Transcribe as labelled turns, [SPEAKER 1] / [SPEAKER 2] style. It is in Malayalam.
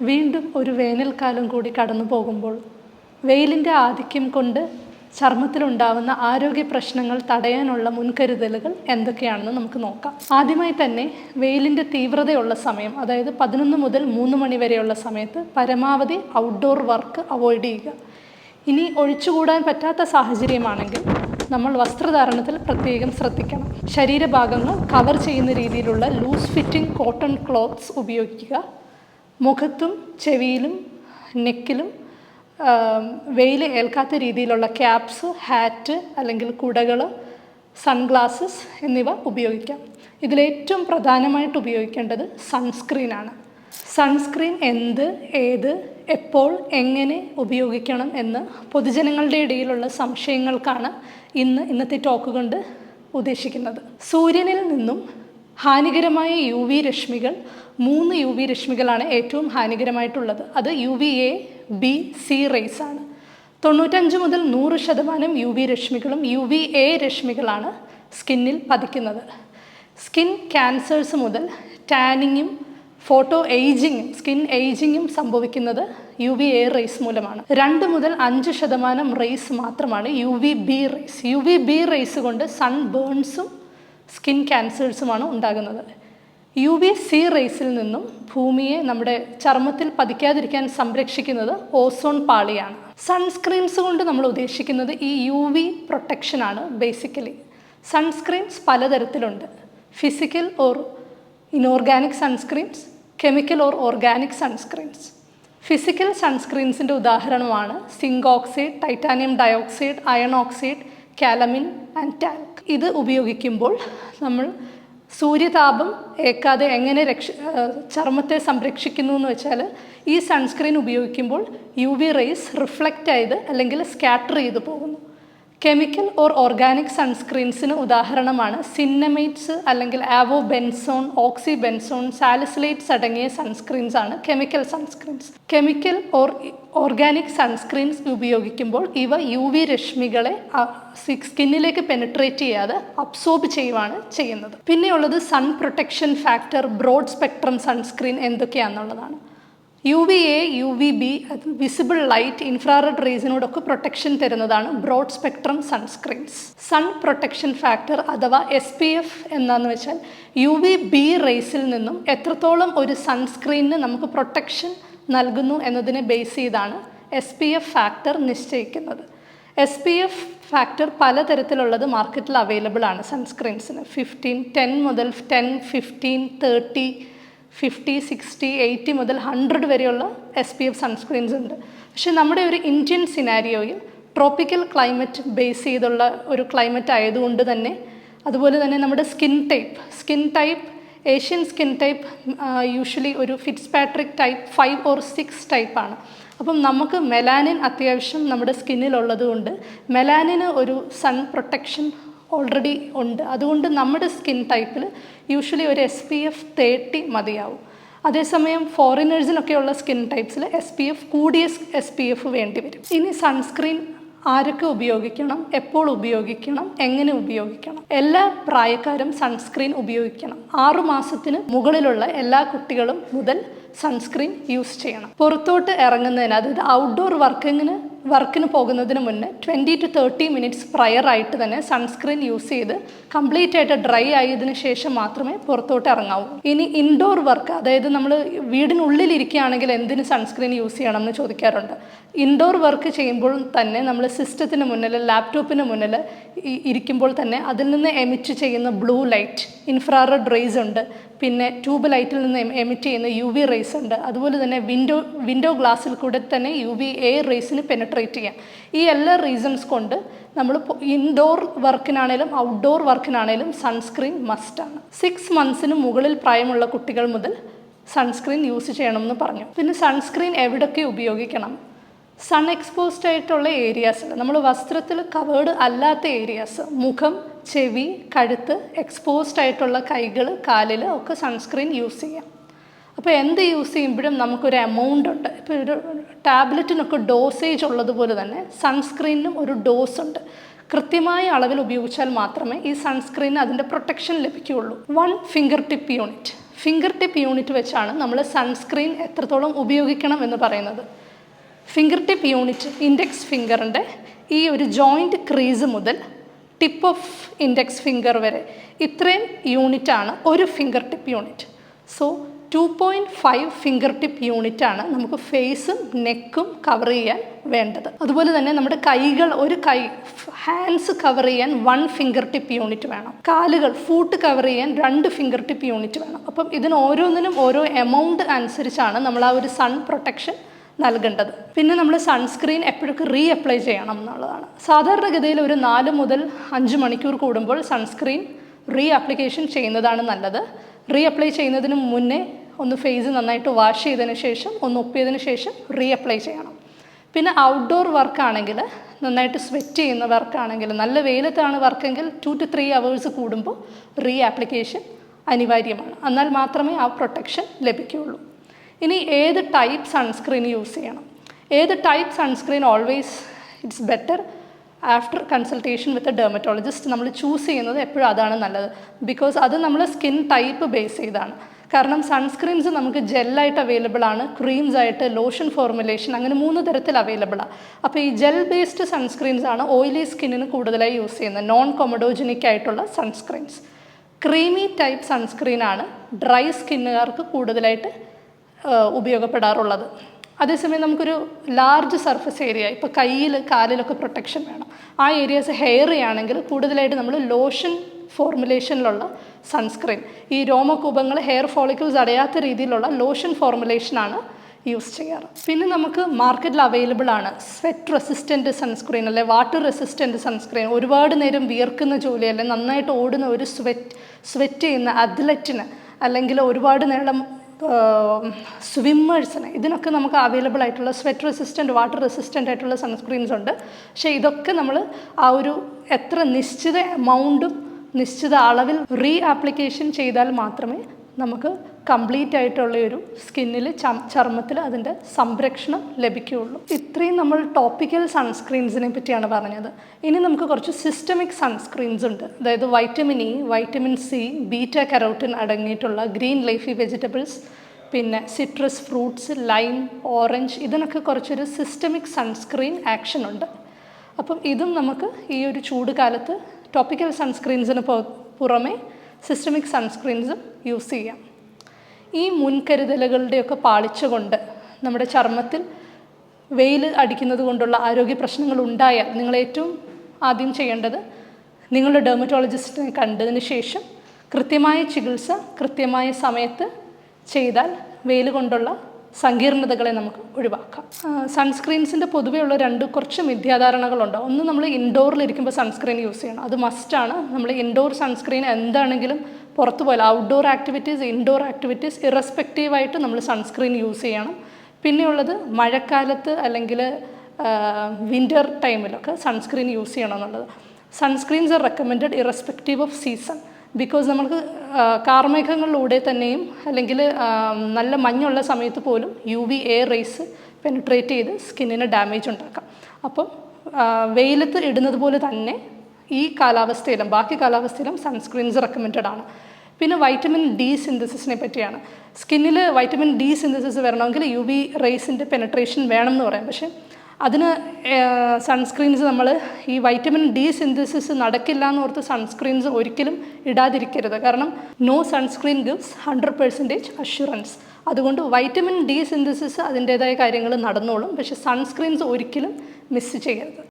[SPEAKER 1] വീണ്ടും ഒരു വേനൽക്കാലം കൂടി കടന്നു പോകുമ്പോൾ വെയിലിന്റെ ആധിക്യം കൊണ്ട് ചർമ്മത്തിലുണ്ടാവുന്ന ആരോഗ്യ പ്രശ്നങ്ങൾ തടയാനുള്ള മുൻകരുതലുകൾ എന്തൊക്കെയാണെന്ന് നമുക്ക് നോക്കാം. ആദ്യമായി തന്നെ വെയിലിന്റെ തീവ്രതയുള്ള സമയം അതായത് പതിനൊന്ന് മുതൽ മൂന്ന് മണി വരെയുള്ള സമയത്ത് പരമാവധി ഔട്ട്ഡോർ വർക്ക് അവോയ്ഡ് ചെയ്യുക. ഇനി ഒഴിച്ചുകൂടാൻ പറ്റാത്ത സാഹചര്യമാണെങ്കിൽ നമ്മൾ വസ്ത്രധാരണത്തിൽ പ്രത്യേകം ശ്രദ്ധിക്കണം. ശരീരഭാഗങ്ങൾ കവർ ചെയ്യുന്ന രീതിയിലുള്ള ലൂസ് ഫിറ്റിംഗ് കോട്ടൺ ക്ലോത്ത്സ് ഉപയോഗിക്കുക. മുഖത്തും ചെവിയിലും നെക്കിലും വെയിൽ ഏൽക്കാത്ത രീതിയിലുള്ള ക്യാപ്സ് ഹാറ്റ് അല്ലെങ്കിൽ കുടകൾ സൺഗ്ലാസസ് എന്നിവ ഉപയോഗിക്കാം. ഇതിലേറ്റവും പ്രധാനമായിട്ട് ഉപയോഗിക്കേണ്ടത് സൺസ്ക്രീനാണ് സൺസ്ക്രീൻ എന്ത് ഏത് എപ്പോൾ എങ്ങനെ ഉപയോഗിക്കണം എന്ന് പൊതുജനങ്ങളുടെ ഇടയിലുള്ള സംശയങ്ങൾക്കാണ് ഇന്ന് ഇന്നത്തെ ടോക്ക് കൊണ്ട് ഉദ്ദേശിക്കുന്നത്. സൂര്യനിൽ നിന്നും ഹാനികരമായ യു വി രശ്മികൾ മൂന്ന് യു വി രശ്മികളാണ് ഏറ്റവും ഹാനികരമായിട്ടുള്ളത്. അത് U V A B C rays ആണ്. തൊണ്ണൂറ്റഞ്ച് മുതൽ നൂറ് ശതമാനം യു വി രശ്മികളും യു വി എ രശ്മികളാണ് സ്കിന്നിൽ പതിക്കുന്നത്. സ്കിൻ ക്യാൻസേഴ്സ് മുതൽ ടാനിങ്ങും ഫോട്ടോ ഏജിങ്ങും സ്കിൻ ഏജിങ്ങും സംഭവിക്കുന്നത് യു വി എ റേസ് മൂലമാണ്. രണ്ട് മുതൽ അഞ്ച് ശതമാനം റേസ് മാത്രമാണ് U V B rays U V B rays കൊണ്ട് സൺ ബേൺസും സ്കിൻ ക്യാൻസേഴ്സുമാണ് ഉണ്ടാകുന്നത്. യു വി സി റേസിൽ നിന്നും ഭൂമിയെ നമ്മുടെ ചർമ്മത്തിൽ പതിക്കാതിരിക്കാൻ സംരക്ഷിക്കുന്നത് ഓസോൺ പാളിയാണ്. സൺസ്ക്രീംസ് കൊണ്ട് നമ്മൾ ഉദ്ദേശിക്കുന്നത് ഈ യു വി പ്രൊട്ടക്ഷനാണ് basically sunscreens പലതരത്തിലുണ്ട്. Physical or inorganic sunscreens chemical or organic sunscreens physical സൺസ്ക്രീൻസിന്റെ ഉദാഹരണമാണ് zinc oxide titanium dioxide iron oxide calamine and talc ഇത് ഉപയോഗിക്കുമ്പോൾ നമ്മൾ സൂര്യതാപം ഏക്കാതെ എങ്ങനെ രക്ഷ ചർമ്മത്തെ സംരക്ഷിക്കുന്നു എന്ന് വെച്ചാൽ ഈ സൺസ്ക്രീൻ ഉപയോഗിക്കുമ്പോൾ യു വി റേസ് റിഫ്ലക്റ്റ് ചെയ്ത് അല്ലെങ്കിൽ സ്കാറ്റർ ചെയ്ത് പോകുന്നു. കെമിക്കൽ ഓർ ഓർഗാനിക് സൺസ്ക്രീൻസിന് ഉദാഹരണമാണ് സിന്നമേറ്റ്സ് അല്ലെങ്കിൽ ആവോ ബെൻസോൺ ഓക്സി ബെൻസോൺ സാലിസിലേറ്റ്സ് അടങ്ങിയ സൺസ്ക്രീൻസ് ആണ് chemical sunscreens. Chemical or organic sunscreens ഉപയോഗിക്കുമ്പോൾ ഇവ യു വി രശ്മികളെ സ്കിന്നിലേക്ക് പെനിട്രേറ്റ് ചെയ്യാതെ അബ്സോർബ് ചെയ്യുവാണ് ചെയ്യുന്നത്. പിന്നെയുള്ളത് sun protection factor broad spectrum sunscreen എന്തൊക്കെയാണെന്നുള്ളതാണ് U V A U V B visible light infrared റേസിനോടൊക്കെ protection തരുന്നതാണ് broad spectrum sunscreens sun protection factor അഥവാ എസ് പി എഫ് എന്നാന്ന് വെച്ചാൽ യു വി ബി റേസിൽ നിന്നും എത്രത്തോളം ഒരു സൺസ്ക്രീനിന് നമുക്ക് പ്രൊട്ടക്ഷൻ നൽകുന്നു എന്നതിനെ ബേസ് ചെയ്താണ് എസ് പി എഫ് ഫാക്ടർ നിശ്ചയിക്കുന്നത്. എസ് പി എഫ് ഫാക്ടർ പലതരത്തിലുള്ളത് മാർക്കറ്റിൽ അവൈലബിൾ ആണ് സൺസ്ക്രീൻസിന് ഫിഫ്റ്റീൻ ടെൻ മുതൽ ten fifteen thirty fifty sixty eighty മുതൽ ഹൺഡ്രഡ് വരെയുള്ള എസ് പി എഫ് സൺസ്ക്രീൻസ് ഉണ്ട്. പക്ഷേ നമ്മുടെ ഒരു ഇന്ത്യൻ സിനാരിയോയിൽ ട്രോപ്പിക്കൽ ക്ലൈമറ്റ് ബേസ് ചെയ്തുള്ള ഒരു ക്ലൈമറ്റ് ആയതുകൊണ്ട് തന്നെ അതുപോലെ തന്നെ നമ്മുടെ skin type skin type Asian skin type usually ഒരു Fitzpatrick type five or six ടൈപ്പാണ് അപ്പം നമുക്ക് മെലാനിൻ അത്യാവശ്യം നമ്മുടെ സ്കിന്നിലുള്ളത് കൊണ്ട് മെലാനിന് ഒരു സൺ പ്രൊട്ടക്ഷൻ ഓൾറെഡി ഉണ്ട്. അതുകൊണ്ട് നമ്മുടെ സ്കിൻ ടൈപ്പിൽ യൂഷ്വലി ഒരു എസ് പി എഫ് തേർട്ടി മതിയാവും. അതേസമയം ഫോറിനേഴ്സിനൊക്കെയുള്ള സ്കിൻ ടൈപ്സിൽ എസ് പി എഫ് കൂടിയ എസ് പി എഫ് വേണ്ടി വരും. ഇനി സൺസ്ക്രീൻ ആരൊക്കെ ഉപയോഗിക്കണം എപ്പോൾ ഉപയോഗിക്കണം എങ്ങനെ ഉപയോഗിക്കണം? എല്ലാ പ്രായക്കാരും സൺസ്ക്രീൻ ഉപയോഗിക്കണം. ആറു മാസത്തിന് മുകളിലുള്ള എല്ലാ കുട്ടികളും മുതൽ സൺസ്ക്രീൻ യൂസ് ചെയ്യണം. പുറത്തോട്ട് ഇറങ്ങുന്നതിന് അതായത് ഔട്ട്ഡോർ വർക്കിങ്ങിന് വർക്കിന് പോകുന്നതിന് മുന്നേ twenty two thirty minutes prior ആയിട്ട് തന്നെ സൺസ്ക്രീൻ യൂസ് ചെയ്ത് കംപ്ലീറ്റ് ആയിട്ട് ഡ്രൈ ആയതിനു ശേഷം മാത്രമേ പുറത്തോട്ട് ഇറങ്ങാവൂ. ഇനി ഇൻഡോർ വർക്ക് അതായത് നമ്മൾ വീടിനുള്ളിൽ ഇരിക്കുകയാണെങ്കിൽ എന്തിന് സൺസ്ക്രീൻ യൂസ് ചെയ്യണം എന്ന് ചോദിക്കാറുണ്ട്. ഇൻഡോർ വർക്ക് ചെയ്യുമ്പോഴും തന്നെ നമ്മൾ സിസ്റ്റത്തിന് മുന്നിൽ ലാപ്ടോപ്പിന് മുന്നിൽ ഇരിക്കുമ്പോൾ തന്നെ അതിൽ നിന്ന് എമിറ്റ് ചെയ്യുന്ന ബ്ലൂ ലൈറ്റ് ഇൻഫ്രാറെഡ് റേസ് ഉണ്ട്. പിന്നെ ട്യൂബ് ലൈറ്റിൽ നിന്ന് എമിറ്റ് ചെയ്യുന്ന യു വി റേസ് ഉണ്ട്. അതുപോലെ തന്നെ വിൻഡോ വിൻഡോ ഗ്ലാസ്സിൽ കൂടെ തന്നെ യു വി എ റേസിന് പെനട്രേറ്റ് ചെയ്യാം. ഈ എല്ലാ റീസൺസ് കൊണ്ട് നമ്മൾ ഇൻഡോർ വർക്കിനാണേലും ഔട്ട്ഡോർ വർക്കിനാണേലും സൺസ്ക്രീൻ മസ്റ്റാണ് സിക്സ് മന്ത്സിന് മുകളിൽ പ്രായമുള്ള കുട്ടികൾ മുതൽ സൺസ്ക്രീൻ യൂസ് ചെയ്യണമെന്ന് പറഞ്ഞു. പിന്നെ സൺസ്ക്രീൻ എവിടൊക്കെ ഉപയോഗിക്കണം? സൺ എക്സ്പോസ്ഡ് ആയിട്ടുള്ള ഏരിയാസിൽ നമ്മൾ വസ്ത്രത്തിൽ കവേർഡ് അല്ലാത്ത ഏരിയാസ് മുഖം ചെവി കഴുത്ത് എക്സ്പോസ്ഡ് ആയിട്ടുള്ള കൈകൾ കാലിൽ ഒക്കെ സൺസ്ക്രീൻ യൂസ് ചെയ്യാം. അപ്പോൾ എന്ത് യൂസ് ചെയ്യുമ്പോഴും നമുക്കൊരു എമൗണ്ട് ഉണ്ട്. ഇപ്പോൾ ഒരു ടാബ്ലറ്റിനൊക്കെ ഡോസേജ് ഉള്ളതുപോലെ തന്നെ സൺസ്ക്രീനിനും ഒരു ഡോസ് ഉണ്ട്. കൃത്യമായ അളവിൽ ഉപയോഗിച്ചാൽ മാത്രമേ ഈ സൺസ്ക്രീനിന് അതിന്റെ പ്രൊട്ടക്ഷൻ ലഭിക്കുകയുള്ളൂ. One fingertip unit fingertip unit വെച്ചാണ് നമ്മൾ സൺസ്ക്രീൻ എത്രത്തോളം ഉപയോഗിക്കണം എന്ന് പറയുന്നത്. ഫിംഗർ ടിപ്പ് യൂണിറ്റ് ഇൻഡെക്സ് ഫിംഗറിന്റെ ഈ ഒരു ജോയിന്റ് ക്രീസ് മുതൽ ടിപ്പ് ഓഫ് ഇൻഡെക്സ് ഫിംഗർ വരെ ഇത്രയും യൂണിറ്റാണ് ഒരു fingertip unit so two point five fingertip unit ആണ് നമുക്ക് ഫേസും നെക്കും കവർ ചെയ്യാൻ വേണ്ടത്. അതുപോലെ തന്നെ നമ്മുടെ കൈകൾ ഒരു കൈ ഹാൻഡ്സ് കവർ ചെയ്യാൻ വൺ ഫിംഗർ ടിപ്പ് യൂണിറ്റ് വേണം. കാലുകൾ ഫൂട്ട് കവർ ചെയ്യാൻ രണ്ട് ഫിംഗർ ടിപ്പ് യൂണിറ്റ് വേണം. അപ്പം ഇതിന് ഓരോന്നിനും ഓരോ എമൗണ്ട് അനുസരിച്ചാണ് നമ്മൾ ആ ഒരു സൺ പ്രൊട്ടക്ഷൻ നൽകേണ്ടത്. പിന്നെ നമ്മൾ സൺസ്ക്രീൻ എപ്പോഴൊക്കെ റീ അപ്ലൈ ചെയ്യണം എന്നുള്ളതാണ്. സാധാരണഗതിയിൽ ഒരു നാല് മുതൽ അഞ്ച് മണിക്കൂർ കൂടുമ്പോൾ സൺസ്ക്രീൻ റീ ആപ്ലിക്കേഷൻ ചെയ്യുന്നതാണ് നല്ലത്. റീ അപ്ലൈ ചെയ്യുന്നതിന് മുന്നേ ഒന്ന് ഫേസ് നന്നായിട്ട് വാഷ് ചെയ്തതിന് ശേഷം ഒന്ന് ഒപ്പിയതിന് ശേഷം റീഅപ്ലൈ ചെയ്യണം. പിന്നെ ഔട്ട്ഡോർ വർക്കാണെങ്കിൽ നന്നായിട്ട് സ്വെറ്റ് ചെയ്യുന്ന വർക്കാണെങ്കിൽ നല്ല വെയിലത്താണ് വർക്കെങ്കിൽ ടു ടു ത്രീ അവേഴ്സ് കൂടുമ്പോൾ റീ ആപ്ലിക്കേഷൻ അനിവാര്യമാണ്. എന്നാൽ മാത്രമേ ആ പ്രൊട്ടക്ഷൻ ലഭിക്കുകയുള്ളൂ. ഇനി ഏത് ടൈപ്പ് സൺസ്ക്രീൻ യൂസ് ചെയ്യണം? ഏത് type sunscreen always it's better after consultation with a dermatologist നമ്മൾ ചൂസ് ചെയ്യുന്നത് എപ്പോഴും അതാണ് നല്ലത്. ബിക്കോസ് അത് നമ്മൾ സ്കിൻ ടൈപ്പ് ബേസ് ചെയ്താണ്. കാരണം സൺസ്ക്രീൻസ് നമുക്ക് ജെല്ലായിട്ട് അവൈലബിൾ ആണ് ക്രീംസ് ആയിട്ട് ലോഷൻ ഫോർമുലേഷൻ അങ്ങനെ മൂന്ന് തരത്തിൽ അവൈലബിൾ ആണ് അപ്പോൾ ഈ ജെൽ ബേസ്ഡ് സൺസ്ക്രീൻസ് ആണ് ഓയിലി സ്കിന്നിന് കൂടുതലായി യൂസ് ചെയ്യുന്നത് നോൺ കൊമഡോജനിക് ആയിട്ടുള്ള സൺസ്ക്രീൻസ് ക്രീമി ടൈപ്പ് സൺസ്ക്രീൻ ആണ് ഡ്രൈ സ്കിന്നുകാർക്ക് കൂടുതലായിട്ട് ഉപയോഗപ്പെടാറുള്ളത്. അതേസമയം നമുക്കൊരു ലാർജ് സർഫസ് ഏരിയ ഇപ്പോൾ കയ്യിൽ കാലിലൊക്കെ പ്രൊട്ടക്ഷൻ വേണം. ആ ഏരിയാസ് ഹെയർ ആണെങ്കിൽ കൂടുതലായിട്ട് നമ്മൾ ലോഷൻ ഫോർമുലേഷനിലുള്ള സൺസ്ക്രീൻ ഈ രോമകൂപങ്ങൾ ഹെയർ ഫോളിക്കിൾസ് അടയാത്ത രീതിയിലുള്ള ലോഷൻ ഫോർമുലേഷനാണ് യൂസ് ചെയ്യാറ്. പിന്നെ നമുക്ക് മാർക്കറ്റിൽ അവൈലബിൾ ആണ് സ്വെറ്റ് റെസിസ്റ്റന്റ് സൺസ്ക്രീൻ അല്ലെ വാട്ടർ റെസിസ്റ്റന്റ് സൺസ്ക്രീൻ ഒരുപാട് നേരം വിയർക്കുന്ന ജോലി അല്ലെ നന്നായിട്ട് ഓടുന്ന ഒരു സ്വെറ്റ് സ്വെറ്റ് ചെയ്യുന്ന അത്ലറ്റിന് അല്ലെങ്കിൽ ഒരുപാട് നേരം സ്വിമ്മേഴ്സിന് ഇതിനൊക്കെ നമുക്ക് അവൈലബിൾ ആയിട്ടുള്ള സ്വെറ്റ് റെസിസ്റ്റന്റ് വാട്ടർ റെസിസ്റ്റന്റ് ആയിട്ടുള്ള സൺസ്ക്രീൻസ് ഉണ്ട്. പക്ഷേ ഇതൊക്കെ നമ്മൾ ആ ഒരു എത്ര നിശ്ചിത എമൗണ്ടും നിശ്ചിത അളവിൽ റീ ആപ്ലിക്കേഷൻ ചെയ്താൽ മാത്രമേ നമുക്ക് കംപ്ലീറ്റ് ആയിട്ടുള്ള ഒരു സ്കിന്നിൽ ചർമ്മത്തിൽ അതിന്റെ സംരക്ഷണം ലഭിക്കുകയുള്ളൂ. ഇത്രയും നമ്മൾ ടോപ്പിക്കൽ സൺസ്ക്രീൻസിനെ പറ്റിയാണ് പറഞ്ഞത്. ഇനി നമുക്ക് കുറച്ച് സിസ്റ്റമിക് സൺസ്ക്രീൻസ് ഉണ്ട്. അതായത് vitamin E vitamin C beta carotene അടങ്ങിയിട്ടുള്ള ഗ്രീൻ ലൈഫി വെജിറ്റബിൾസ് പിന്നെ സിട്രസ് ഫ്രൂട്ട്സ് ലൈം ഓറഞ്ച് ഇതിനൊക്കെ കുറച്ചൊരു സിസ്റ്റമിക് സൺസ്ക്രീൻ ആക്ഷൻ ഉണ്ട്. അപ്പം ഇതും നമുക്ക് ഈ ഒരു ചൂട് കാലത്ത് ടോപ്പിക്കൽ സൺസ്ക്രീൻസിന് പുറമെ സിസ്റ്റമിക് സൺസ്ക്രീൻസും യൂസ് ചെയ്യാം. ഈ മുൻകരുതലുകളുടെയൊക്കെ പാളിച്ചുകൊണ്ട് നമ്മുടെ ചർമ്മത്തിൽ വെയിൽ അടിക്കുന്നത് കൊണ്ടുള്ള ആരോഗ്യ പ്രശ്നങ്ങൾ ഉണ്ടായാൽ നിങ്ങൾ ഏറ്റവും ആദ്യം ചെയ്യേണ്ടത് നിങ്ങളുടെ ഡെർമറ്റോളജിസ്റ്റിനെ കണ്ടതിന് ശേഷം കൃത്യമായ ചികിത്സ കൃത്യമായ സമയത്ത് ചെയ്താൽ വെയിൽ കൊണ്ടുള്ള സങ്കീർണതകളെ നമുക്ക് ഒഴിവാക്കാം. സൺസ്ക്രീൻസിന്റെ പൊതുവെയുള്ള രണ്ട് കുറച്ച് മിഥ്യാധാരണകളുണ്ട്. ഒന്ന് നമ്മൾ ഇൻഡോറിലിരിക്കുമ്പോൾ സൺസ്ക്രീൻ യൂസ് ചെയ്യണം. അത് മസ്റ്റാണ് നമ്മൾ ഇൻഡോർ സൺസ്ക്രീൻ എന്താണെങ്കിലും പുറത്തു പോയാൽ ഔട്ട്ഡോർ ആക്ടിവിറ്റീസ് ഇൻഡോർ ആക്ടിവിറ്റീസ് ഇറസ്പെക്റ്റീവായിട്ട് നമ്മൾ സൺസ്ക്രീൻ യൂസ് ചെയ്യണം. പിന്നെയുള്ളത് മഴക്കാലത്ത് അല്ലെങ്കിൽ വിന്റർ ടൈമിലൊക്കെ സൺസ്ക്രീൻ യൂസ് ചെയ്യണം എന്നുള്ളത്. Sunscreens are recommend irrespective of season because നമുക്ക് കാർമേഘങ്ങളിലൂടെ തന്നെയും അല്ലെങ്കിൽ നല്ല മഞ്ഞുള്ള സമയത്ത് പോലും U V A rays penetrate ചെയ്ത് സ്കിന്നിന് ഡാമേജ് ഉണ്ടാക്കാം. അപ്പം വെയിലത്ത് ഇടുന്നത് പോലെ തന്നെ ഈ കാലാവസ്ഥയിലും ബാക്കി കാലാവസ്ഥയിലും സൺസ്ക്രീൻസ് റെക്കമെൻഡഡ് ആണ്. പിന്നെ വൈറ്റമിൻ ഡി സിന്തസിസിനെ പറ്റിയാണ്. സ്കിന്നിൽ വൈറ്റമിൻ ഡി സിന്തസിസ് വരണമെങ്കിൽ യു വി റേസിന്റെ പെനട്രേഷൻ വേണം എന്ന് പറയാം. പക്ഷേ അതിന് സൺസ്ക്രീൻസ് നമ്മൾ ഈ വൈറ്റമിൻ ഡി സിന്തസിസ് നടക്കില്ല എന്ന് ഓർത്ത് സൺസ്ക്രീൻസ് ഒരിക്കലും ഇടാതിരിക്കരുത്. കാരണം no sunscreen gives hundred percentage assurance അതുകൊണ്ട് വൈറ്റമിൻ ഡി സിന്തസിസ് അതിന്റേതായ കാര്യങ്ങൾ നടന്നോളും. പക്ഷേ സൺസ്ക്രീൻസ് ഒരിക്കലും മിസ് ചെയ്യരുത്.